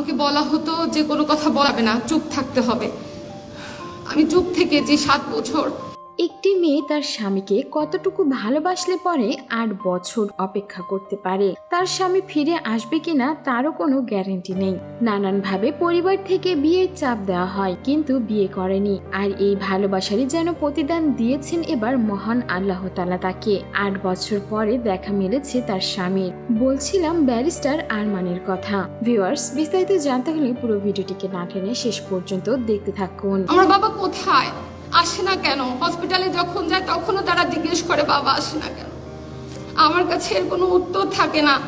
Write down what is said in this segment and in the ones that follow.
আমাকে বলা হতো যে কোনো কথা বলাবে না, চুপ থাকতে হবে। আমি চুপ থেকে যে সাত বছর একটি মেয়ে তার স্বামীকে কতটুকু ভালোবাসলে পরে আট বছর অপেক্ষা করতে পারে? তার স্বামী ফিরে আসবে কিনা তারও কোনো গ্যারেন্টি নেই। নানানভাবে পরিবার থেকে বিয়ের চাপ দেওয়া হয়, কিন্তু বিয়ে করেনি। আর এই ভালোবাসারই যেন প্রতিদান দিয়েছেন এবার মহান আল্লাহ তালা তাকে। আট বছর পরে দেখা মিলেছে তার স্বামীর। বলছিলাম ব্যারিস্টার আরমানের কথা। ভিউয়ার্স, বিস্তারিত জানতে হলে পুরো ভিডিওটিকে না টেনে শেষ পর্যন্ত দেখতে থাকুন। আমার বাবা কোথায়? আসে না কেন? হসপিটালে যখন যায়, তখনও তারা জিজ্ঞেস করে, বাবা, আসে না কেন? আমার কাছে এর কোনো উত্তর থাকে না।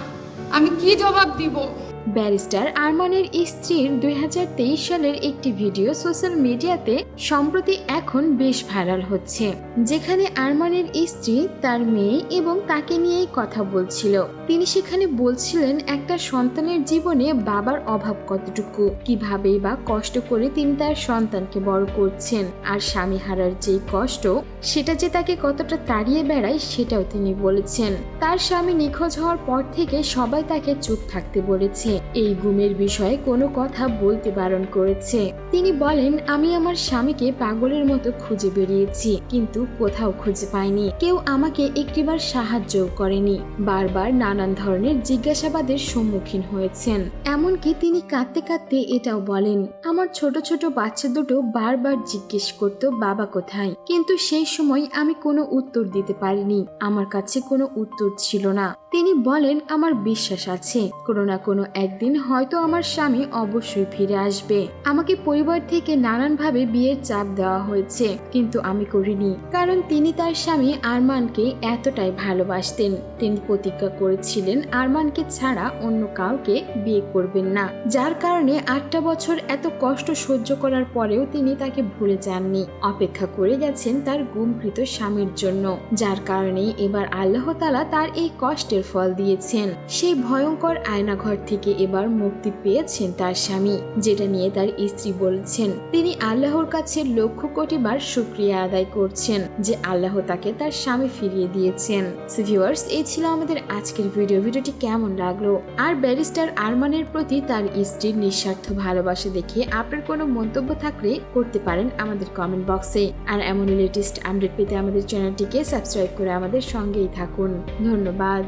আমি কি জবাব দিব? ব্যারিস্টার আরমানের স্ত্রীর দুই হাজার তেইশ সালের একটি ভিডিও সোশ্যাল মিডিয়াতে সম্প্রতি এখন বেশ ভাইরাল হচ্ছে, যেখানে আরমানের স্ত্রী তার মেয়ে এবং তাকে নিয়েই কথা বলছিল। তিনি সেখানে বলছিলেন, একটা সন্তানের জীবনে বাবার অভাব কতটুকু? কীভাবে বা কষ্ট করে তিনি তার সন্তানকে বড় করছেন? আর স্বামী হারার যে কষ্ট, সেটা যে তাকে কতটা তাড়িয়ে বেড়ায়, সেটাও তিনি বলেছেন। তার স্বামী নিখোঁজ হওয়ার পর থেকে সবাই তাকে চুপ থাকতে বলেছে। এই গুমের বিষয়ে কোনো কথা বলতে বারণ করেছে। তিনি বলেন, আমি আমার স্বামীকে পাগলের মতো খুঁজে বেরিয়েছি, কিন্তু কোথাও খুঁজে পাইনি। কেউ আমাকে একটিবার সাহায্যও করেনি। বারবার নানান ধরনের জিজ্ঞাসাবাদের সম্মুখীন হয়েছেন। এমনকি তিনি কাঁদতে কাঁদতে এটাও বলেন, আমার ছোট ছোট বাচ্চা দুটো বারবার জিজ্ঞেস করতো, বাবা কোথায়? কিন্তু সেই সময় আমি কোনো উত্তর দিতে পারিনি। আমার কাছে কোনো উত্তর ছিল না। তিনি বলেন, আমার বিশ্বাস আছে। কোনো না কোনো একদিন হয়তো আমার স্বামী অবশ্যই ফিরে আসবে। আমাকে পরিবার থেকে নানানভাবে বিয়ের চাপ দেওয়া হয়েছে, কিন্তু আমি করিনি, কারণ তিনি তার স্বামী আরমানকে এতটাই ভালোবাসতেন। তিনি প্রতিজ্ঞা করেছিলেন আরমানকে ছাড়া অন্য কাউকে বিয়ে করবেন না, যার কারণে আটটা বছর এত কষ্ট সহ্য করার পরেও তিনি তাকে ভুলে যাননি। অপেক্ষা করে গেছেন তার গুমকৃত স্বামীর জন্য, যার কারণেই এবার আল্লাহ তালা তার এই কষ্টের ফল দিয়েছেন। সেই ভয়ঙ্কর আয়নাঘর থেকে এবার মুক্তি পেয়েছেন তার স্বামী, যেটা নিয়ে তার স্ত্রী বলছেন, তিনি আল্লাহর কাছে লক্ষ কোটি বার শুক্রিয়া আদায় করছেন যে আল্লাহ তাকে তার স্বামী ফিরিয়ে দিয়েছেন। ভিউয়ার্স এই ছিল আমাদের আজকের ভিডিও ভিডিওটি কেমন লাগল? আর ব্যারিস্টার আরমানের প্রতি তার স্ত্রীর নিঃস্বার্থ ভালোবাসা দেখে আপনার কোনো মন্তব্য থাকলে করতে পারেন আমাদের কমেন্ট বক্সে আর এমন লেটেস্ট আপডেট পেতে আমাদের চ্যানেলটিকে সাবস্ক্রাইব করে আমাদের সঙ্গেই থাকুন। ধন্যবাদ।